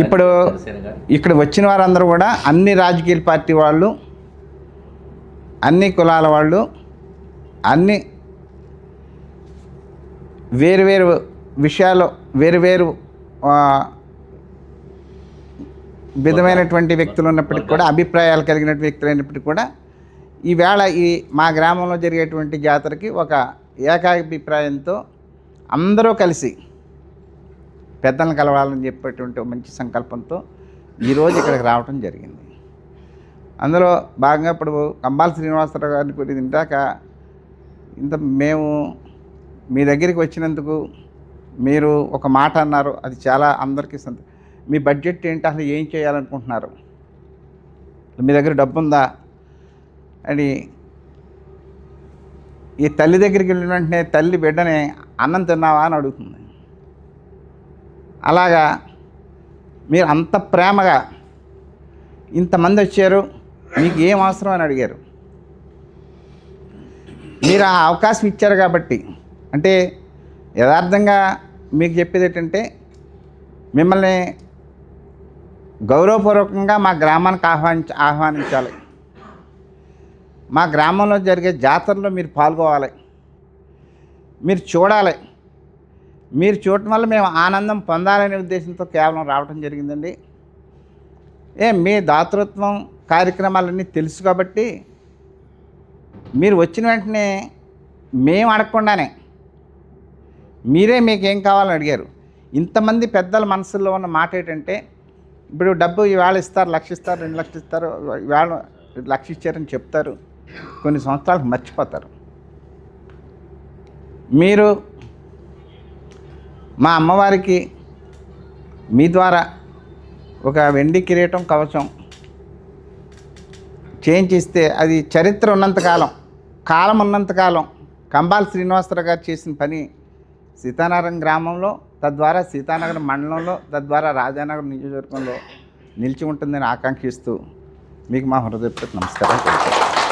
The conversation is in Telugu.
ఇప్పుడు ఇక్కడ వచ్చిన వారందరూ కూడా అన్ని రాజకీయ పార్టీ వాళ్ళు అన్ని కులాల వాళ్ళు అన్ని వేరు వేరు విషయాలు వేరు వేరు విధమైనటువంటి వ్యక్తులు ఉన్నప్పటికీ కూడా అభిప్రాయాలు కలిగిన వ్యక్తులు అయినప్పటికీ కూడా ఈవేళ ఈ మా గ్రామంలో జరిగేటువంటి జాతరకి ఒక ఏకాభిప్రాయంతో అందరూ కలిసి పెద్దలను కలవాలని చెప్పేటువంటి మంచి సంకల్పంతో ఈరోజు ఇక్కడికి రావటం జరిగింది. అందులో భాగంగా ఇప్పుడు కంబాల శ్రీనివాసరావు గారిని కొన్ని తింటాక ఇంత మేము మీ దగ్గరికి వచ్చినందుకు మీరు ఒక మాట అన్నారు. అది చాలా అందరికీ సంత మీ బడ్జెట్ ఏంటి? అసలు ఏం చేయాలనుకుంటున్నారు? మీ దగ్గర డబ్బు ఉందా అని ఈ తల్లి దగ్గరికి వెళ్ళిన వెంటనే తల్లి బిడ్డని అన్నం తిన్నావా అని అడుగుతుంది. అలాగా మీరు అంత ప్రేమగా ఇంతమంది వచ్చారు మీకు ఏం అవసరం అని అడిగారు. మీరు ఆ అవకాశం ఇచ్చారు కాబట్టి అంటే యథార్థంగా మీకు చెప్పేది ఏంటంటే మిమ్మల్ని గౌరవపూర్వకంగా మా గ్రామానికి ఆహ్వానించ ఆహ్వానించాలి. మా గ్రామంలో జరిగే జాతరలో మీరు పాల్గొవాలి. మీరు చూడాలి. మీరు చూడటం వల్ల మేము ఆనందం పొందాలనే ఉద్దేశంతో కేవలం రావటం జరిగిందండి. ఏ మీ దాతృత్వం కార్యక్రమాలన్నీ తెలుసు కాబట్టి మీరు వచ్చిన వెంటనే మేము అడగకుండానే మీరే మీకు ఏం కావాలని అడిగారు. ఇంతమంది పెద్దల మనసుల్లో ఉన్న మాట ఏంటంటే ఇప్పుడు డబ్బు ఇవాళ ఇస్తారు లక్ష ఇస్తారు రెండు లక్షలు ఇస్తారు ఈవేళ లక్ష ఇచ్చారని చెప్తారు. కొన్ని సంవత్సరాలకు మర్చిపోతారు. మీరు మా అమ్మవారికి మీ ద్వారా ఒక వెండి కిరీటం కవచం చేయించిస్తే అది చరిత్ర ఉన్నంతకాలం కాలం ఉన్నంతకాలం కంబాల్ శ్రీనివాసరావు గారు చేసిన పని సీతానగరం గ్రామంలో తద్వారా సీతానగరం మండలంలో తద్వారా రాజానగరం నియోజకవర్గంలో నిలిచి ఉంటుందని ఆకాంక్షిస్తూ మీకు మా హృదయపూర్వక నమస్కారం